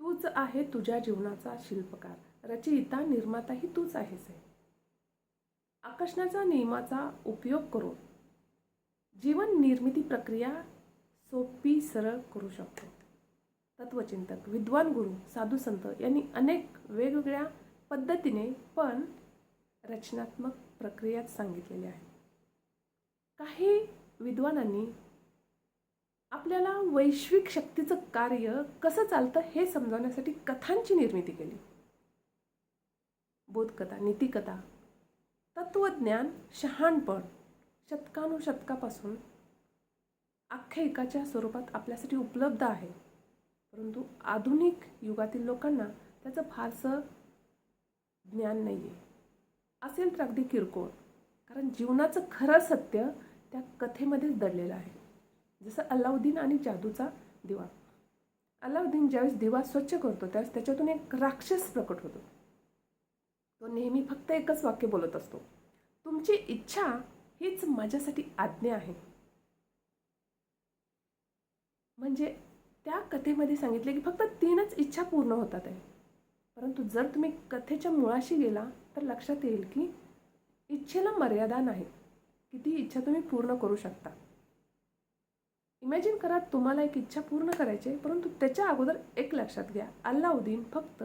तूच आहे तुझ्या जीवनाचा शिल्पकार. रचयिता निर्माताही तूच आहेस आहे आकर्षणाचा नियमाचा उपयोग करून जीवन निर्मिती प्रक्रिया सोपी सरळ करू शकतो. तत्वचिंतक विद्वान गुरु साधू संत यांनी अनेक वेगवेगळ्या पद्धतीने पण रचनात्मक प्रक्रियात सांगितलेले आहे. काही विद्वानांनी आपल्याला वैश्विक शक्तीचं कार्य कसं चालतं हे समजावण्यासाठी कथांची निर्मिती केली. बोधकथा नीतिकथा तत्वज्ञान शहाणपण शतकानुशतकापासून आख्यायिकाच्या स्वरूपात आपल्यासाठी उपलब्ध आहे. परंतु आधुनिक युगातील लोकांना त्याचं फारसं ज्ञान नाही आहे असेल तर अगदी किरकोळ कारण जीवनाचं खरं सत्य त्या कथेमध्येच दडलेलं आहे. जसं अल्लाउद्दीन आणि जादूचा दिवा. अल्लाउद्दीन ज्यावेळेस दिवा स्वच्छ करतो त्यावेळेस त्याच्यातून एक राक्षस प्रकट होतो. तो नेहमी फक्त एकच वाक्य बोलत असतो. तुमची इच्छा हीच माझ्यासाठी आज्ञा आहे. म्हणजे त्या कथेमध्ये सांगितले की फक्त तीनच इच्छा पूर्ण होतात आहे. परंतु जर तुम्ही कथेच्या मुळाशी गेला तर लक्षात येईल की इच्छेला मर्यादा नाही. किती इच्छा तुम्ही पूर्ण करू शकता. इमॅजिन करा तुम्हाला एक इच्छा पूर्ण करायची आहे परंतु त्याच्या अगोदर एक लक्षात घ्या. अल्लाउद्दीन फक्त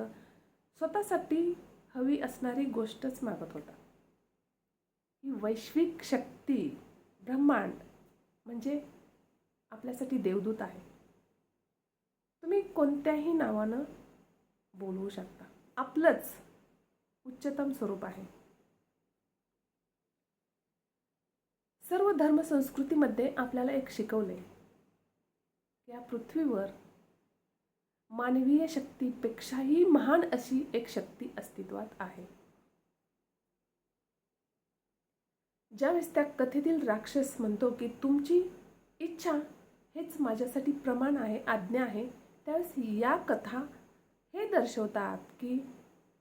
स्वतःसाठी हवी असणारी गोष्टच मागत होता. ही वैश्विक शक्ती ब्रह्मांड म्हणजे आपल्यासाठी देवदूत आहे. तुम्ही कोणत्याही नावानं बोलवू शकता. आपलंच उच्चतम स्वरूप आहे. सर्व धर्म संस्कृतीमध्ये आपल्याला एक शिकवले या पृथ्वीवर मानवीय शक्तीपेक्षाही महान अशी एक शक्ती अस्तित्वात आहे. ज्यावेळेस त्या कथेतील राक्षस म्हणतो की तुमची इच्छा हेच माझ्यासाठी प्रमाण आहे आज्ञा आहे त्यावेळेस या कथा हे दर्शवतात की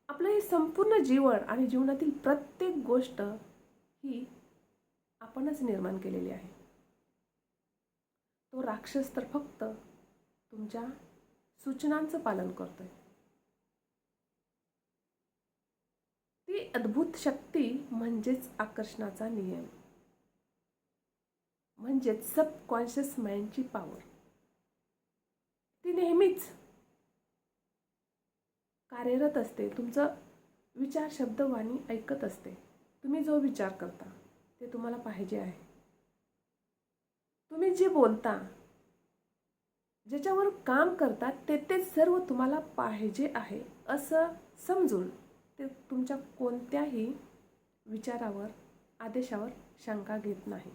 आपलं हे संपूर्ण जीवन आणि जीवनातील प्रत्येक गोष्ट ही आपणच निर्माण केलेली आहे. राक्षस तर फक्त तुमच्या सूचनांचं पालन करतोय. ती अद्भुत शक्ती म्हणजेच आकर्षणाचा नियम. म्हणजेच सबकॉन्शियस माइंडची पॉवर ती नेहमीच कार्यरत असते. तुमचं विचार शब्दवाणी ऐकत असते. तुम्ही जो विचार करता ते तुम्हाला पाहिजे आहे. तुम्ही जे बोलता ज्याच्यावर काम करतात ते ते सर्व तुम्हाला पाहिजे आहे असं समजून ते तुमच्या कोणत्याही विचारावर आदेशावर शंका घेत नाही.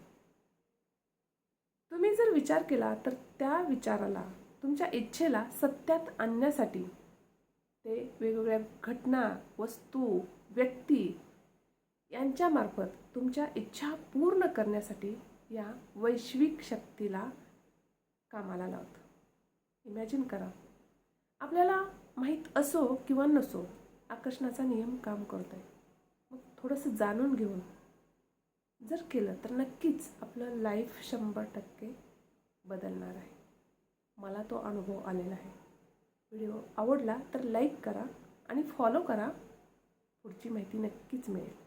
तुम्ही जर विचार केला तर त्या विचाराला तुमच्या इच्छेला सत्यात आणण्यासाठी ते वेगवेगळ्या घटना वस्तू व्यक्ती यांच्यामार्फत तुमच्या इच्छा पूर्ण करण्यासाठी या वैश्विक शक्तीला कामाला लावतं. इमॅजिन करा. आपल्याला माहीत असो किंवा नसो आकर्षणाचा नियम काम करत आहे मग थोडंसं जाणून घेऊन. जर केलं तर नक्कीच आपलं लाईफ शंभर टक्के बदलणार आहे. मला तो अनुभव आलेला आहे. व्हिडिओ आवडला तर लाईक करा आणि फॉलो करा. पुढची माहिती नक्कीच मिळेल.